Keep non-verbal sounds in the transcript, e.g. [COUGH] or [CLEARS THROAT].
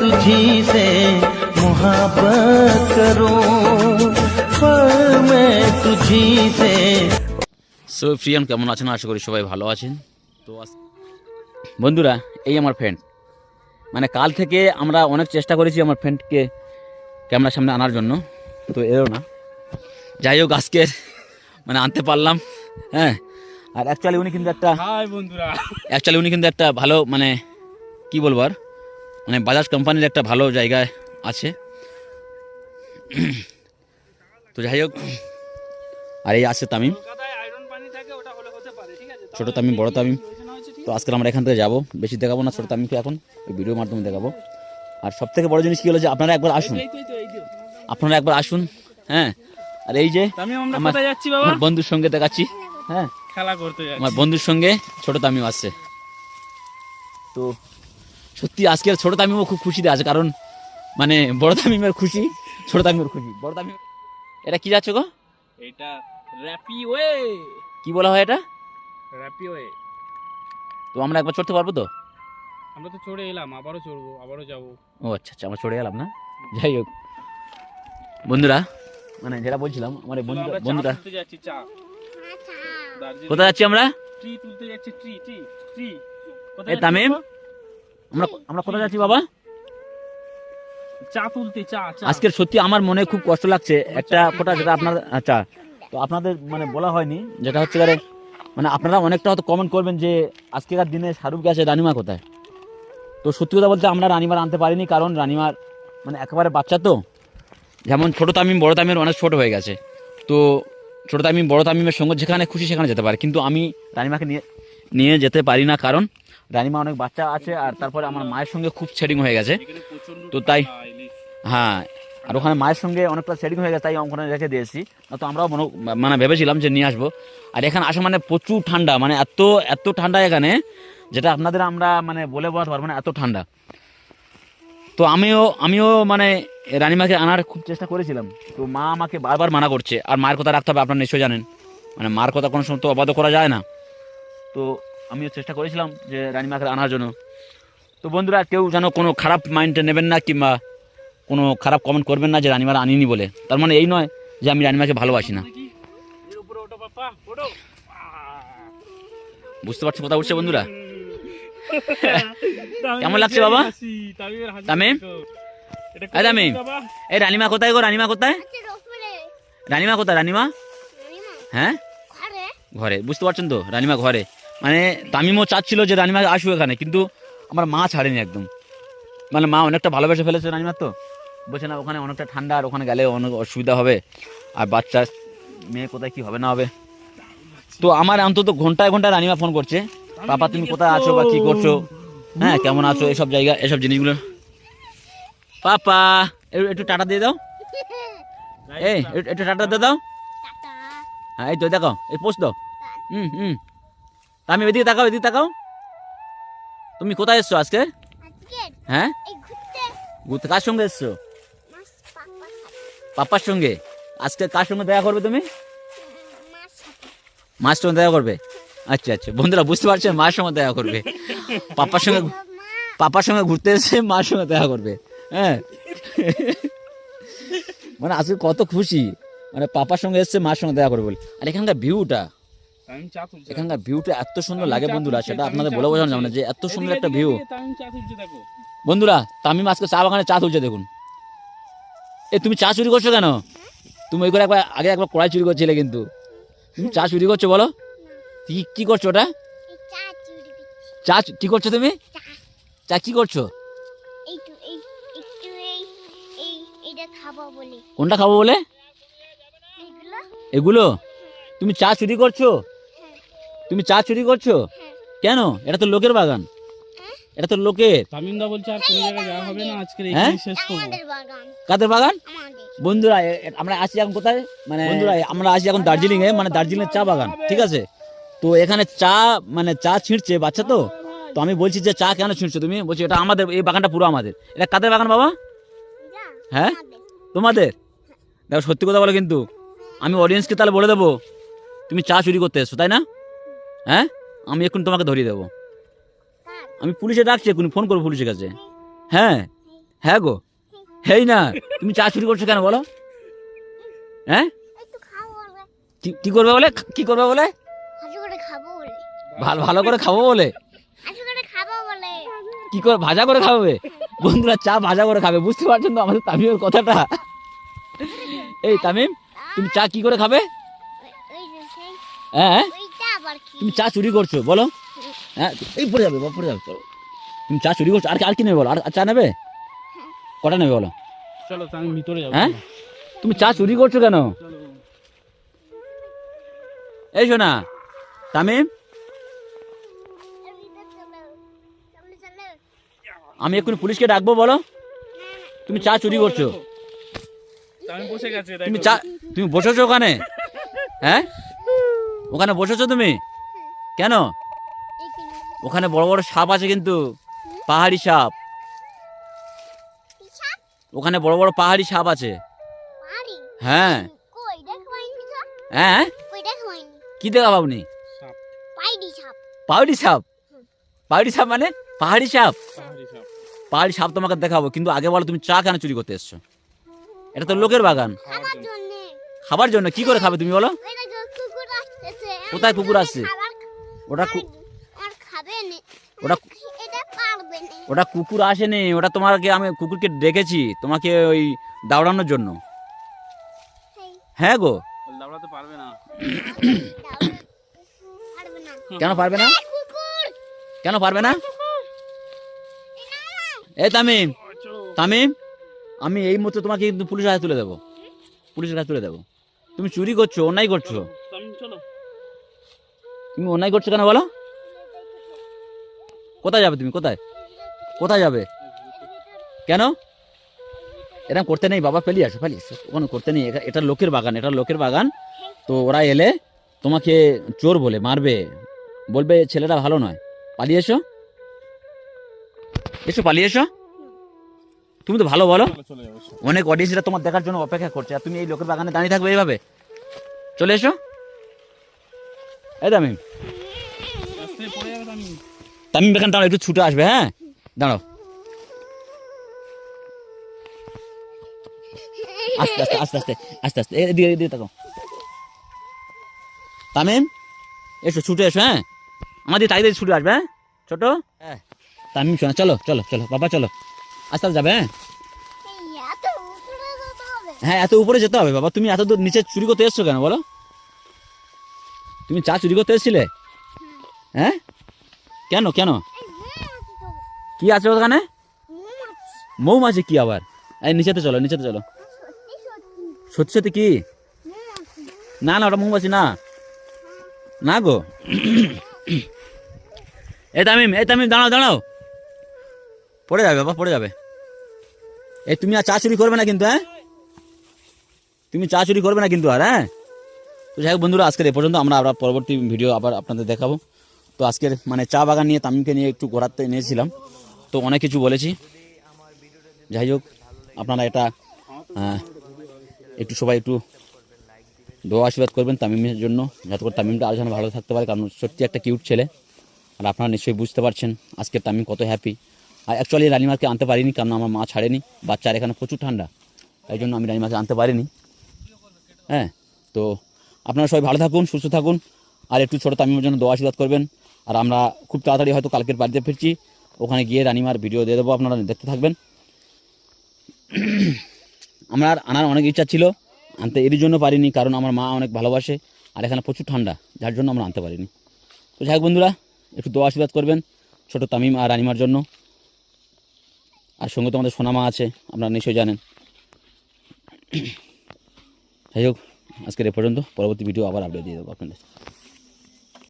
तुझी से मोहब्बत करूं पर मैं तुझी से সো প্রিয়ান কেমন আছেন আশা করি সবাই ভালো আছেন তো আজ- বন্ধুরা এই আমার ফ্রেন্ড মানে কাল থেকে আমরা অনেক চেষ্টা করেছি আমার ফ্রেন্ডকে ক্যামেরার সামনে আনার জন্য তো এও না যাই হোক আজকে মানে আনতে পারলাম হ্যাঁ আর অ্যাকচুয়ালি উনি কিন্তু একটা হাই বন্ধুরা অ্যাকচুয়ালি উনি কিন্তু একটা ভালো মানে কি বলবো আর মানে বাজাজ কোম্পানির একটা ভালো জায়গায় আছে। তো যাই হোক আর এই আছে তামিম। ছোট তামিম বড় তামিম। তো আজকে আমরা এখান থেকে যাব। বেশি দেখাবো না ছোট তামিমকে এখন ওই ভিডিওর মাধ্যমে দেখাবো। আর সব থেকে বড় জিনিস কি হলো যে আপনারা একবার আসুন। আপনারা একবার আসুন হ্যাঁ। আর এই যে আমার বন্ধুর সঙ্গে দেখাচ্ছি হ্যাঁ। খেলা করতে আমার বন্ধুর সঙ্গে ছোট তামিম আসছে। তো সত্যি আজকের ছোট তামিমও খুব খুশিতে আছে কারণ মানে বড় তামিমের খুশি ছোট তামিমের খুশি। বড় তামিম এটা কি যাচ্ছে গো? এটা র্যাপি ওয়ে। কি বলা হয় এটা? র্যাপি ওয়ে। তো আমরা একবার চড়তে পারব তো? আমরা তো চড়ে এলাম আবারও চড়বো আবারও যাব। ও আচ্ছা আচ্ছা আমরা চড়ে গেলাম না? যাই হোক। বন্ধুরা মানে যেটা বলছিলাম আমার বন্ধুরা বন্ধুরা যাচ্ছি চা। দার্জিলিং কোথায় যাচ্ছি আমরা? ট্রি তুলতে যাচ্ছি ট্রি ট্রি ট্রি এ তামিম? আমরা আমরা কোথায় যাচ্ছি বাবা? চা তুলতে চা আজকের সত্যি আমার মনে খুব কষ্ট লাগছে। একটা ফোটা যেটা আপনার আচ্ছা তো আপনাদের মানে বলা হয়নি যেটা হচ্ছে গেলে মানে আপনারা অনেকটা হয়তো কমেন্ট করবেন যে আজকেকার দিনে শাহরুখ গেছে রানিমা কোথায়? তো সত্যি কথা বলতে আমরা রানিমার আনতে পারিনি কারণ রানিমার মানে একেবারে বাচ্চা তো। যেমন ছোটো তামিম বড় তামিমের অনেক ছোট হয়ে গেছে। তো ছোটো তামিম বড় তামিমের সঙ্গে যেখানে খুশি সেখানে যেতে পারে। কিন্তু আমি রানিমাকে নিয়ে নিয়ে যেতে পারি না কারণ রানিমা অনেক বাচ্চা আছে আর তারপরে আমার মায়ের সঙ্গে খুব শেডিং হয়ে গেছে। তো তাই হ্যাঁ আর ওখানে মায়ের সঙ্গে অনেকটা সেটিং হয়ে গেছে, তাই ওখানে রেখে দিয়েছি। তো আমরাও মনে মানে ভেবেছিলাম যে নিয়ে আসব। আর এখানে আসা মানে প্রচুর ঠান্ডা মানে এত এত ঠান্ডা এখানে, যেটা আপনাদের আমরা মানে বলে বোঝাতে পারব না, এত ঠান্ডা। তো আমিও আমিও মানে রানিমাকে আনার খুব চেষ্টা করেছিলাম। তো মা আমাকে বারবার মানা করছে, আর মায়ের কথা রাখতে হবে, আপনারা নিশ্চয়ই জানেন। মানে মার কথা কোনো সময় তো অবাধ করা যায় না। তো আমিও চেষ্টা করেছিলাম যে রানিমাকে আনার জন্য। তো বন্ধুরা কেউ যেন কোনো খারাপ মাইন্ডে নেবেন না কিংবা কোনো খারাপ কমেন্ট করবেন না যে রানিমার আনিনি বলে। তার মানে এই নয় যে আমি রানিমাকে ভালোবাসি না। বুঝতে পারছ কথা বলছে বন্ধুরা? কেমন লাগছে বাবা? তামিম? এই তামিম? এই রানিমা কোথায় গো? রানিমা কোথায়? রানিমা কোথায়? রানিমা? হ্যাঁ? ঘরে। বুঝতে পারছেন তো? রানিমা ঘরে। মানে তামিমও চাচ্ছিল যে রানিমা আসুক এখানে কিন্তু আমার মা ছাড়েনি একদম। মানে মা অনেকটা ভালোবেসে ফেলেছে রানিমার তো। বলছে না ওখানে অনেকটা ঠান্ডা আর ওখানে গেলে অনেক অসুবিধা হবে। আর বাচ্চা মেয়ে কোথায় কি হবে না হবে? তো আমার অন্তত ঘন্টায় ঘন্টায় রানিমা ফোন করছে পাপা তুমি কোথায় আছো বা কি করছ? হ্যাঁ কেমন আছো? এসব জায়গা এসব জিনিসগুলো। পাপা একটু- একটু টাটা দিয়ে দাও। [LAUGHS] এই একটু- টাটা দিয়ে দাও। হ্যাঁ এই তো দেখো এই পোস্ট দাও। হুম হুম। আমি এদিকে তাকাও এদিকে তাকাও। তুমি কোথায় এসছো আজকে? হ্যাঁ? ঘুরতে কার সঙ্গে এসছো? পাপার সঙ্গে? আজকে কার সঙ্গে দেখা করবে তুমি? মার সঙ্গে দেখা করবে? আচ্ছা আচ্ছা। বন্ধুরা বুঝতে পারছেন মার সঙ্গে দেখা করবে। পাপার সঙ্গে পাপার সঙ্গে ঘুরতে এসে মার সঙ্গে দেখা করবে। হ্যাঁ? মানে আজকে কত খুশি। মানে পাপার সঙ্গে এসছে মার সঙ্গে দেখা করবে বলে। আর এখানকার ভিউটা। এখানকার ভিউটা এত সুন্দর লাগে বন্ধুরা সেটা আপনাদের বলে বোঝানো। যাবে না যে এত সুন্দর একটা ভিউ। বন্ধুরা তামিম আজকে চা বাগানে চা তুলছে দেখুন। এ তুমি চা চুরি করছ কেন? তুমি ওই করে একবার আগে একবার কড়াই চুরি করছিলে কিন্তু। তুমি চা চুরি করছ বলো। কি কি করছ ওটা? চা চু- কি করছ তুমি? চা। কি করছ? একটু এই একটু এই এই এটা খাব বলে। কোনটা খাব বলে? এগুলো? এগুলো? তুমি চা চুরি করছ? তুমি চা চুরি করছ? হ্যাঁ। কেন? এটা তো লোকের বাগান। এটা তো লোকের। তামিমদা বলছে আর কোনো জায়গায় যাওয়া হবে না আজকে হ্যাঁ? এখানেই শেষ করব। আমাদের বাগান। কাদের বাগান? আমাদের। বন্ধুরা আমরা আসি এখন কোথায়? মানে বন্ধুরা আমরা আসি এখন দার্জিলিং এ মানে দার্জিলিং এর চা বাগান ঠিক আছে? তো এখানে চা মানে চা ছিঁড়ছে বাচ্চা তো। তো আমি বলছি যে চা কেন ছিঁড়ছো তুমি? বলছি এটা আমাদের এই বাগানটা পুরো আমাদের। এটা কাদের বাগান বাবা? হ্যাঁ? তোমাদের। দেখো সত্যি কথা বলো কিন্তু। আমি অডিয়েন্সকে তাহলে বলে দেবো। তুমি চা চুরি করতে এসছো তাই না? হ্যাঁ? আমি এখন তোমাকে ধরিয়ে দেবো। আমি পুলিশে ডাকছি এখন ফোন করব পুলিশের কাছে। হ্যাঁ? হ্যাঁ গো। হেই না, তুমি চা চুরি করছ কেন বলো? হ্যাঁ? কি- করবে বলে? কি করবে বলে? ভালো ভালো করে খাব বলে। কি করে, ভাজা করে খাবে? বন্ধুরা, চা ভাজা করে খাবে, বুঝতে পারছেন তো আমাদের তামিমের কথাটা? এই তামিম, তুমি চা কি করে খাবে? হ্যাঁ কি তুমি চা চুরি করছ বলো। হ্যাঁ। এই পড়ে যাবে পড়ে যাবে চলো। তুমি চা চুরি করছ আর কি- আর কি নেবে বলো? আর চা নেবে? কটা নেবে বলো? চলো আমি ভিতরে যাব। হ্যাঁ? তুমি চা চুরি করছ কেন? এই শোনা তামিম? আমি এক্ষুনি পুলিশকে ডাকবো বলো। তুমি চা চুরি করছ। আমি বসে গেছে তুমি চা তুমি বসেছো ওখানে? হ্যাঁ? ওখানে বসেছো তুমি? কেন? ওখানে বড় বড় সাপ আছে কিন্তু। পাহাড়ি সাপ। ওখানে বড় বড় পাহাড়ি সাপ আছে। হ্যাঁ। হ্যাঁ? কি দেখা পাইডি পাহাড়ি সাপ। পাহাড়ি সাপ মানে পাহাড়ি সাপ। পাহাড়ি সাপ তোমাকে দেখাবো কিন্তু আগে বলো তুমি চা কেন চুরি করতে এসছো? এটা তো লোকের বাগান। খাবার জন্য কি করে খাবে তুমি বলো ওইটা যে কুকুর আসতেছে কোথায় কুকুর আসছে? ওটা কু- আর খাবে না। ওটা এটা পারবে না। ওটা কুকুর আসেনি ওটা তোমাকে আমি কুকুরকে ডেকেছি তোমাকে ওই দাউড়ানোর জন্য। হ্যাঁ গো। দাঁড়াতে পারবে না। কেন পারবে না? কেন পারবে না? এই তামিম তামিম আমি এই মুহূর্তে তোমাকে কিন্তু পুলিশের হাতে তুলে দেবো। পুলিশের কাছে তুলে দেবো। তুমি চুরি করছ অন্যায় করছ। তুমি অন্যায় করছ কেন বলো? কোথায় যাবে তুমি? কোথায়? কোথায় যাবে? কেন? এরকম করতে নেই, বাবা পেলিয়ে আসো পেলিয়ে আসো। ওখানে করতে নেই, এটা- লোকের বাগান, এটা লোকের বাগান। তো ওরা এলে তোমাকে চোর বলে, মারবে। বলবে ছেলেটা ভালো নয়। পালিয়ে এসো। এসো, পালিয়ে এসো। তুমি তো ভালো বলো। অনেক অডিয়েন্সরা তোমার দেখার জন্য অপেক্ষা করছে, আর তুমি এই লোকের বাগানে দাঁড়িয়ে থাকবে এইভাবে। চলে এসো। এই তামিম। তামিম এখানে দাঁড়াও একটু ছুটে আসবে হ্যাঁ? দাঁড়াও। আস্তে আস্তে আস্তে আস্তে আস্তে আস্তে এদিকে এদিকে তাকাও। তামিম এসো ছুটে এসো হ্যাঁ? আমাদের তাই দিয়ে ছুটে আসবে হ্যাঁ? ছোট? হ্যাঁ। তামিম শোনা চলো চলো চলো বাবা চলো। আস্তে আস্তে যাবে হ্যাঁ? এই এত উপরে যেতে হবে। হ্যাঁ এত উপরে যেতে হবে বাবা। তুমি এত দূর নিচে চুরি করতে এসছো কেন বলো? তুমি চা চুরি করতে এসেছিলে? হ্যাঁ? কেন কেন? কি আছে ওখানে? মৌমাছি কি আবার? এই, নিচেতে চলো নিচেতে চলো। সত্যি সত্যি সত্যি সত্যি কি? না না, ওটা মৌমাছি না। না গো। এই তামিম এই তামিম, দাঁড়াও দাঁড়াও। পড়ে যাবে, বাবা, পড়ে যাবে। এই, তুমি আর চা চুরি করবে না কিন্তু হ্যাঁ? তুমি চা চুরি করবে না কিন্তু আর হ্যাঁ? তো যাই হোক বন্ধুরা, আজকের এ পর্যন্ত আমরা আবার পরবর্তী ভিডিও আবার আপনাদের দেখাবো। তো আজকের মানে চা বাগান নিয়ে তামিমকে নিয়ে একটু ঘোরাতে নিয়েছিলাম। তো অনেক কিছু বলেছি। যাই হোক, আপনারা এটা একটু সবাই একটু দোয়া আশীর্বাদ করবেন তামিমের জন্য। যাতে করে তামিমটা আরও যেন ভালো থাকতে পারে, কারণ সত্যি একটা কিউট ছেলে। আর আপনারা নিশ্চয়ই বুঝতে পারছেন আজকে তামিম কত হ্যাপি আর অ্যাকচুয়ালি রানিমাকে আনতে পারিনি, কারণ আমার মা ছাড়েনি। বাচ্চার এখানে প্রচুর ঠান্ডা, তাই জন্য আমি রানিমাকে আনতে পারিনি। হ্যাঁ তো আপনারা সবাই ভালো থাকুন, সুস্থ থাকুন, আর একটু ছোটো তামিমের জন্য দোয়া আশীর্বাদ করবেন। আর আমরা খুব তাড়াতাড়ি হয়তো কালকের বাড়িতে ফিরছি। ওখানে গিয়ে রানিমার ভিডিও দিয়ে দেবো, আপনারা দেখতে থাকবেন। [CLEARS THROAT] আমার আনার অনেক ইচ্ছা ছিল, আনতে এরই জন্য পারিনি, কারণ আমার মা অনেক ভালোবাসে, আর এখানে প্রচুর ঠান্ডা, যার জন্য আমরা আনতে পারিনি। তো যাই বন্ধুরা, একটু দোয়া আশীর্বাদ করবেন, ছোটো তামিম আর রানিমার জন্য। আর সঙ্গে তো আমাদের সোনামা আছে, আপনারা নিশ্চয়ই জানেন। [CLEARS THROAT] যাই হোক। আজকের এ পর্যন্ত পরবর্তী ভিডিও আবার আপডেট দিয়ে দেবো আপনাদের।